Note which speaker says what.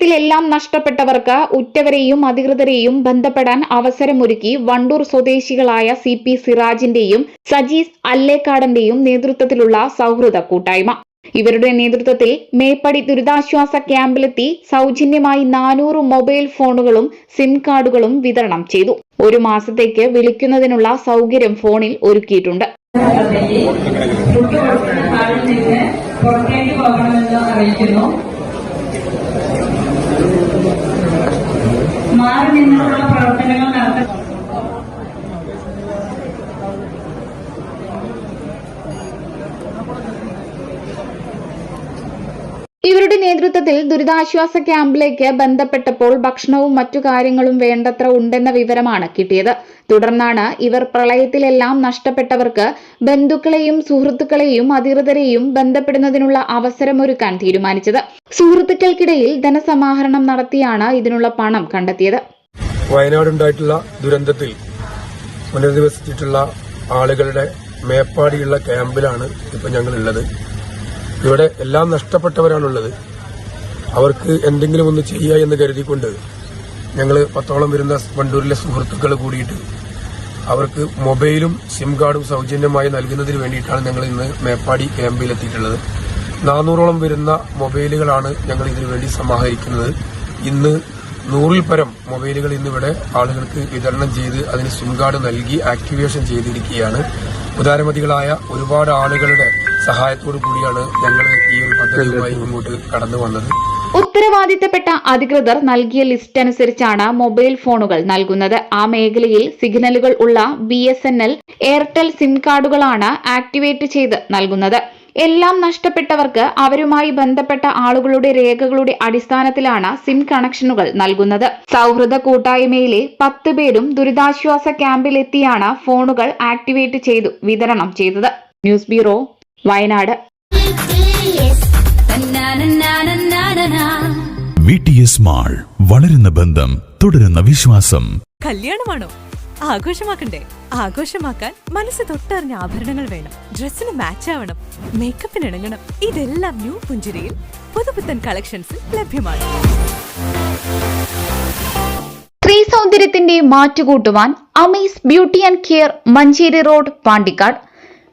Speaker 1: പ്രളയത്തിലെല്ലാം നഷ്ടപ്പെട്ടവർക്ക് ഉറ്റവരെയും അധികൃതരെയും ബന്ധപ്പെടാൻ അവസരമൊരുക്കി വണ്ടൂർ സ്വദേശികളായ സി പി സിറാജിന്റെയും സജീസ് അല്ലേക്കാടന്റെയും നേതൃത്വത്തിലുള്ള സൗഹൃദ കൂട്ടായ്മ ഇവരുടെ നേതൃത്വത്തിൽ മേപ്പടി ദുരിതാശ്വാസ ക്യാമ്പിലെത്തി സൗജന്യമായി നാനൂറ് മൊബൈൽ ഫോണുകളും സിം കാർഡുകളും വിതരണം ചെയ്തു ഒരു മാസത്തേക്ക് വിളിക്കുന്നതിനുള്ള സൗകര്യം ഫോണിൽ ഒരുക്കിയിട്ടുണ്ട്
Speaker 2: പുറത്തേക്ക് പോകണമെന്ന് അറിയിക്കുന്നു മാറി നിന്നുള്ള പ്രവർത്തനങ്ങൾ നടത്ത
Speaker 1: ഇവരുടെ നേതൃത്വത്തിൽ ദുരിതാശ്വാസ ക്യാമ്പിലേക്ക് ബന്ധപ്പെട്ടപ്പോൾ ഭക്ഷണവും മറ്റു കാര്യങ്ങളും വേണ്ടത്ര ഉണ്ടെന്ന വിവരമാണ് കിട്ടിയത്. തുടർന്നാണ് ഇവർ പ്രളയത്തിലെല്ലാം നഷ്ടപ്പെട്ടവർക്ക് ബന്ധുക്കളെയും സുഹൃത്തുക്കളെയും അധികൃതരെയും ബന്ധപ്പെടുന്നതിനുള്ള അവസരമൊരുക്കാൻ തീരുമാനിച്ചത്. സുഹൃത്തുക്കൾക്കിടയിൽ ധനസമാഹരണം നടത്തിയാണ് ഇതിനുള്ള പണം കണ്ടെത്തിയത്.
Speaker 3: വയനാടുണ്ടായിട്ടുള്ള ദുരന്തത്തിൽ പുനരധിവസിച്ചിട്ടുള്ള ആളുകളുടെ മേപ്പാടിയുള്ള ക്യാമ്പിലാണ് ഇപ്പൊ ഞങ്ങളുള്ളത്. ഇവിടെ എല്ലാം നഷ്ടപ്പെട്ടവരാണുള്ളത്. അവർക്ക് എന്തെങ്കിലും ഒന്ന് ചെയ്യുക എന്ന് കരുതിക്കൊണ്ട് ഞങ്ങൾ പത്തോളം വരുന്ന വണ്ടൂരിലെ സുഹൃത്തുക്കൾ കൂടിയിട്ട് അവർക്ക് മൊബൈലും സിം കാർഡും സൗജന്യമായി നൽകുന്നതിന് വേണ്ടിയിട്ടാണ് ഞങ്ങൾ ഇന്ന് മേപ്പാടി ക്യാമ്പിലെത്തിയിട്ടുള്ളത്. നാനൂറോളം വരുന്ന മൊബൈലുകളാണ് ഞങ്ങൾ ഇതിനു വേണ്ടി സമാഹരിക്കുന്നത്. ഇന്ന് നൂറിൽ പരം മൊബൈലുകൾ ഇന്നിവിടെ ആളുകൾക്ക് വിതരണം ചെയ്ത് അതിന് സിം കാർഡ് നൽകി ആക്ടിവേഷൻ ചെയ്തിരിക്കുകയാണ്. ഉദാരമതികളായ ഒരുപാട് ആളുകളുടെ സഹായത്തോടു കൂടിയാണ് ഞങ്ങൾ ഈ ഒരു പദ്ധതിയുമായി മുന്നോട്ട് കടന്നു വന്നത്.
Speaker 1: ഉത്തരവാദിത്തപ്പെട്ട അധികൃതർ നൽകിയ ലിസ്റ്റ് അനുസരിച്ചാണ് മൊബൈൽ ഫോണുകൾ നൽകുന്നത്. ആ മേഖലയിൽ സിഗ്നലുകൾ ഉള്ള ബി എയർടെൽ സിം കാർഡുകളാണ് ആക്ടിവേറ്റ് ചെയ്ത് നൽകുന്നത്. എല്ലാം നഷ്ടപ്പെട്ടവർക്ക് അവരുമായി ബന്ധപ്പെട്ട ആളുകളുടെ രേഖകളുടെ അടിസ്ഥാനത്തിലാണ് സിം കണക്ഷനുകൾ നൽകുന്നത്. സൗഹൃദ കൂട്ടായ്മയിലെ പത്ത് പേരും ദുരിതാശ്വാസ ക്യാമ്പിലെത്തിയാണ് ഫോണുകൾ ആക്ടിവേറ്റ് ചെയ്തു വിതരണം ചെയ്തത്. News bureau Wayanad.
Speaker 4: V T S mall വളരുന്ന ബന്ധം തുടരുന്ന വിശ്വാസം.
Speaker 5: കല്യാണമാണോ? ആഘോഷമാക്കണ്ടേ? ആഘോഷമാക്കാൻ മനസ്സ് തൊട്ടറിഞ്ഞ ആഭരണങ്ങൾ വേണം. ഡ്രസ്സിന് മാച്ച് ആവണം. മേക്കപ്പിന് ഇണങ്ങണം. ഇതെല്ലാം ന്യൂ പുഞ്ചിരിയിൽ പുതുപുത്തൻ കളക്ഷൻസിൽ ലഭ്യമാണ്.
Speaker 1: സ്ത്രീ സൗന്ദര്യത്തിന്റെ മാറ്റുകൂട്ടുവാൻ Amees beauty and care Manjeri road Pandikkad.